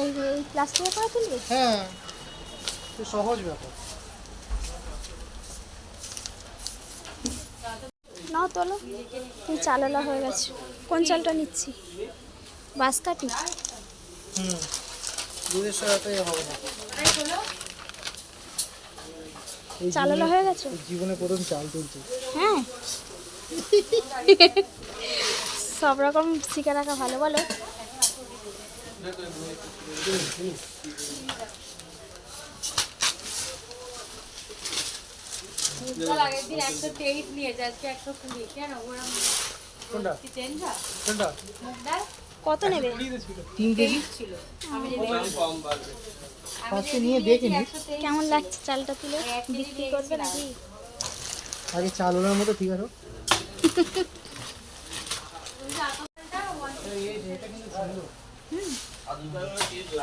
এই এই প্লাস্টিকে করে তুলবে হ্যাঁ। তো সহজ ব্যাপার। নাও তোলো। তুমি চালালা হয়ে গেছে। কোন চালটা নিচ্ছি? বাঁশকাঠি। হুম। দুধের সহায়তায় হবে না। এই চালালা হয়ে গেছে? এই জীবনে প্রথম চাল তুলছি। হ্যাঁ। সব রকম শিখে রাখা ভালো বলো। আগের দিন একশো তেইশ একশো কুড়ি কেন? কত নেবে? তিন কেজি? ছিল। আমি নিয়ে দেখে কেমন লাগছে চালটা তুলে? বিক্রি করবে নাকি? আগে চাল ওনার মতো ঠিক আছে।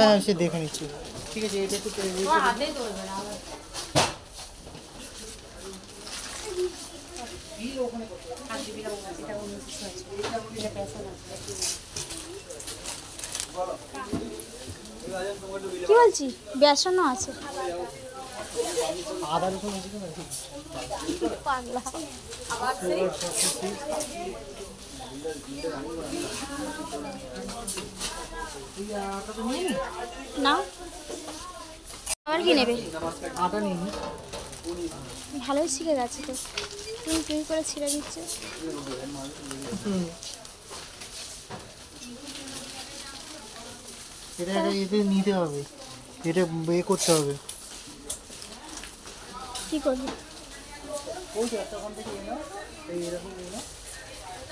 দিবি সে দেখে নিচ্ছি। ঠিক আছে। এটা আছে। কি বলছি? বেসনও আছে। আদা রসুন পাগলা। আবার কি নেবে? ভালোই শিখে গেছে তো। তুমি তুমি করে ছিঁড়ে দিচ্ছে। এটা এটা নিতে হবে। এটা এ করতে হবে। কি করবি? ওই একটা থেকে এনো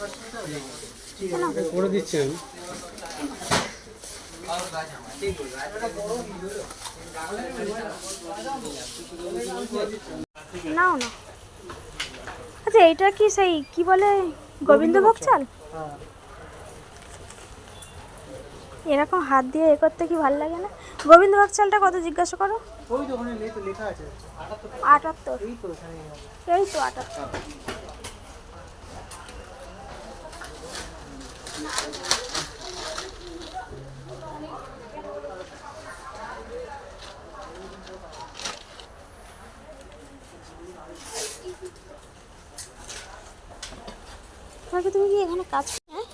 রাখতে হবে করে দিচ্ছি আমি নাও না। আচ্ছা এইটা কি সেই কি বলে? গোবিন্দভোগ চাল? হ্যাঁ। এরকম হাত দিয়ে এ করতে কি ভালো লাগে না? গোবিন্দভোগ চালটা কত জিজ্ঞাসা করো? ওই তো লেখা আছে। আটাত্তর। এই তো আটাত্তর। কাকু তুমি কি এখানে কাজ হ্যাঁ?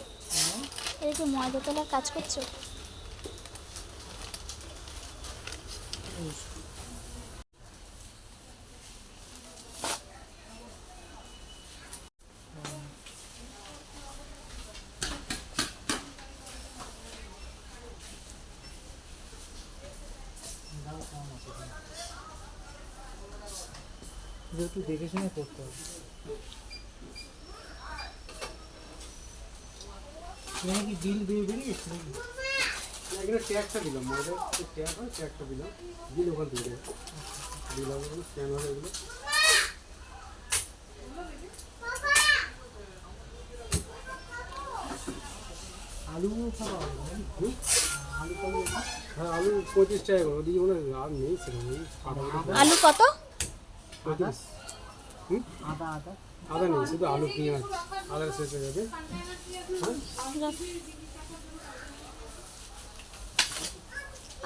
এই যে ময়দা তোলার কাজ করছ? যেহেতু দেখে শুনে করতে হবে। এখানে কি বিল দিয়ে বেরিয়েছে নাকি এখানে ট্যাগটা দিলাম। মজার ট্যাগ হয় ট্যাগটা দিলাম। দিলে ওখান থেকে দেবে দিলাম স্ক্যান এগুলো আলু খাওয়া হবে আলু হ্যাঁ আলু পঁয়ত্রিশ টাকা করে। ওদিকে মনে হয় আর নেই সেরকম আলু কত? আদা? আদা আদা। নেই শুধু আলু পেঁয়াজ। আদা শেষ হয়ে যাবে।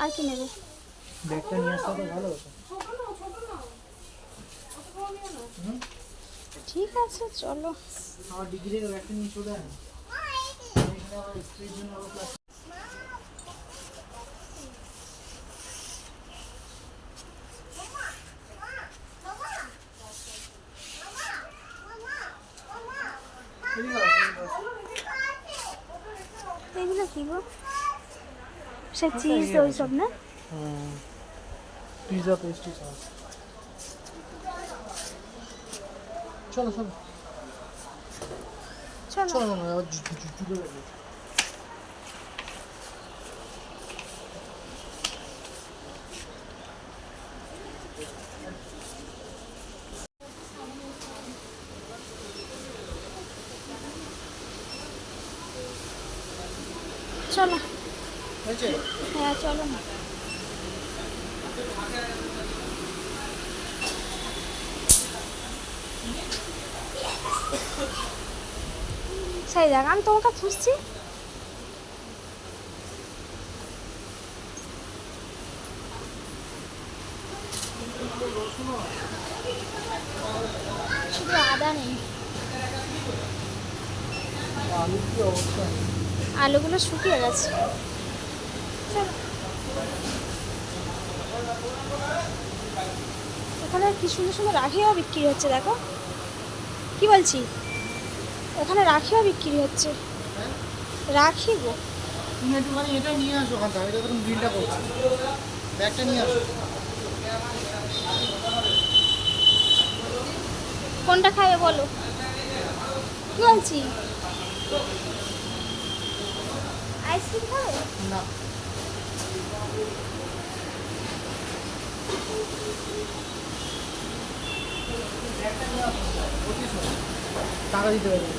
আর কি নেবে? ব্যাগটা নিয়ে আসতে ভালো হতো। ঠিক আছে চলো। আমার ডিগ্রির ব্যাগটা নিয়ে চলে এখানে আবার স্ত্রীর জন্য আবার class- এদিকে আসো, এদিকে আসো। এগুলো কি গো সে চিজ ওই সব না হুম পিৎজা পেস্ট্রি সস চলো চলো চলো চলো। হ্যাঁ চলো না। সেই দেখ আমি তোমাকে খুঁজছি। শুধু আদা নেই। আলুর কি অবস্থা? আলুগুলো শুকিয়ে গেছে। ওখানে কি সুন্দর সুন্দর রাখিও বিক্রি হচ্ছে দেখো। কি বলছি? ওখানে রাখিও বিক্রি হচ্ছে। রাখি গো। একটুখানি এটা নিয়ে আসো ওখান থেকে এটা তুমি বিলটা করছ। ব্যাগটা নিয়ে আসো। কোনটা খাবে বলো? কি বলছি? আইসক্রিম খাবে না টাকা দিতে পারবে